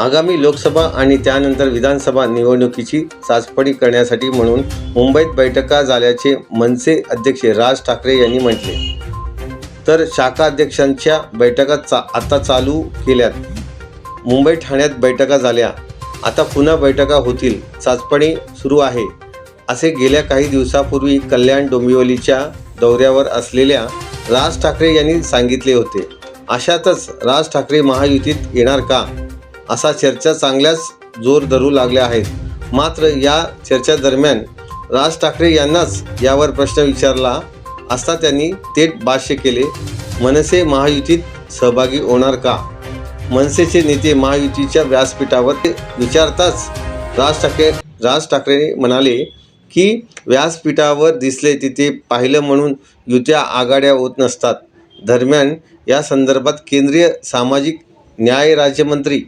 आगामी लोकसभा आणि त्यानंतर विधानसभा निवडणुकीची चाचपणी करण्यासाठी म्हणून मुंबईत बैठका झाल्याचे मनसे अध्यक्ष राज ठाकरे यांनी म्हटले. तर शाखा अध्यक्षांच्या बैठका चा आता चालू केल्यात. मुंबई ठाण्यात बैठका झाल्या. आता पुन्हा बैठका होतील. चाचपणी सुरू आहे. असे गेल्या काही दिवसापूर्वी कल्याण डोंबिवलीच्या दौऱ्यावर असलेल्या राज ठाकरे यांनी सांगितले होते. अशातच राज ठाकरे महायुतीत येणार का? असा चर्चा चांगल्याच जोर धरू लागल्या आहेत. मात्र या चर्चेदरम्यान राज ठाकरे यांनाच यावर प्रश्न विचारला असता त्यांनी थेट भाष्य केले मनसे महायुतीत सहभागी होणार का? मनसेचे नेते महायुतीच्या व्यासपीठावर ते विचारताच राज ठाकरे राज ठाकरे म्हणाले की व्यासपीठावर दिसले तिथे पाहिलं म्हणून युत्या आघाड्या होत नसतात. दरम्यान या संदर्भात केंद्रीय सामाजिक न्याय राज्यमंत्री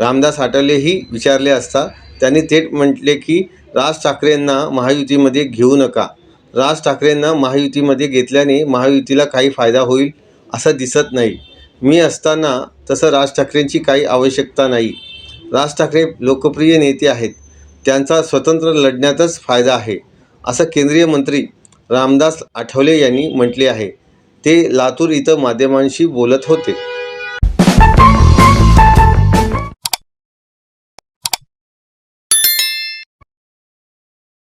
रामदास आठवलेही विचारले असता त्यांनी थेट म्हटले की राज ठाकरेंना महायुतीमध्ये घेऊ नका. राज ठाकरेंना महायुतीमध्ये घेतल्याने महायुतीला काही फायदा होईल असं दिसत नाही. मी असताना तसं राज ठाकरेंची काही आवश्यकता नाही. राज ठाकरे लोकप्रिय नेते आहेत. त्यांचा स्वतंत्र लढण्यातच फायदा आहे असं केंद्रीय मंत्री रामदास आठवले यांनी म्हटले आहे. ते लातूर इथं माध्यमांशी बोलत होते.